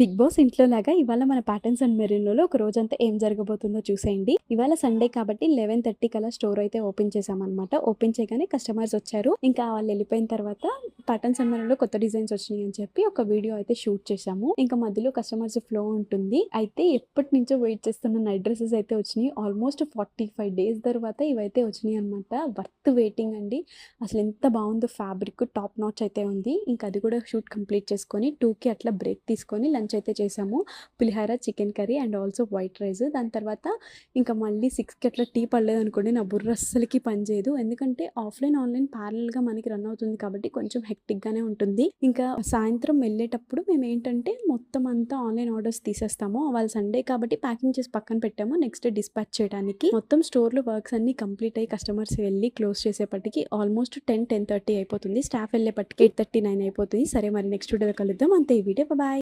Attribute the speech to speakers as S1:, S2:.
S1: Big boss ఇంట్లో లాగా ఇవాళ మన ప్యాటర్న్స్ అండ్ మెరీన్లో ఒక రోజంతా ఏం జరగబోతుందో చూసేయండి. ఇవాళ సండే కాబట్టి లెవెన్ థర్టీ కల్లా స్టోర్ అయితే ఓపెన్ చేసామన్నమాట ఓపెన్ చేయగానే కస్టమర్స్ వచ్చారు. ఇంకా వాళ్ళు వెళ్ళిపోయిన తర్వాత ప్యాటర్న్స్ అండ్ మెరీన్లో కొత్త డిజైన్స్ వచ్చినాయి అని చెప్పి ఒక వీడియో అయితే షూట్ చేసాము ఇంకా మధ్యలో కస్టమర్స్ ఫ్లో ఉంటుంది. అయితే ఎప్పటి నుంచో వెయిట్ చేస్తున్న నైట్ డ్రెస్సెస్ అయితే వచ్చినాయి. ఆల్మోస్ట్ ఫార్టీ ఫైవ్ డేస్ తర్వాత ఇవైతే వచ్చినాయి అనమాట వర్త్ వెయిటింగ్ అండి. అసలు ఎంత బాగుందో ఫ్యాబ్రిక్ టాప్ నాచ్ అయితే ఉంది. ఇంకా అది కూడా షూట్ కంప్లీట్ చేసుకొని టూకి అట్లా బ్రేక్ తీసుకొని లంచ్ అయితే చేసాము. Pulihora chicken curry and also white rice. దాని తర్వాత ఇంకా మళ్ళీ సిక్స్కి అట్లా టీ పడలేదు అనుకోండి నా బుర్ర అస్సలకి పనిచేయదు ఎందుకంటే ఆఫ్లైన్ ఆన్లైన్ ప్యారల్గా మనకి రన్ అవుతుంది కాబట్టి కొంచెం హెక్టిక్గానే ఉంటుంది. ఇంకా సాయంత్రం వెళ్ళేటప్పుడు మేము ఏంటంటే మొత్తం అంతా ఆన్లైన్ ఆర్డర్స్ తీసేస్తాము. వాళ్ళు సండే కాబట్టి ప్యాకింగ్ చేసి పక్కన పెట్టాము. నెక్స్ట్ డిస్పాచ్ చేయడానికి. మొత్తం స్టోర్లో వర్క్స్ అన్ని కంప్లీట్ అయ్యి కస్టమర్స్ వెళ్ళి క్లోజ్ చేసేపటికి ఆల్మోస్ట్ టెన్ టెన్ థర్టీ అయిపోతుంది. స్టాఫ్ వెళ్ళేపటికి ఎయిట్ థర్టీ నైన్ అయిపోతుంది. సరే మరి నెక్స్ట్ వీడియో కలుద్దాం. అంతే ఈ వీడియో బాయ్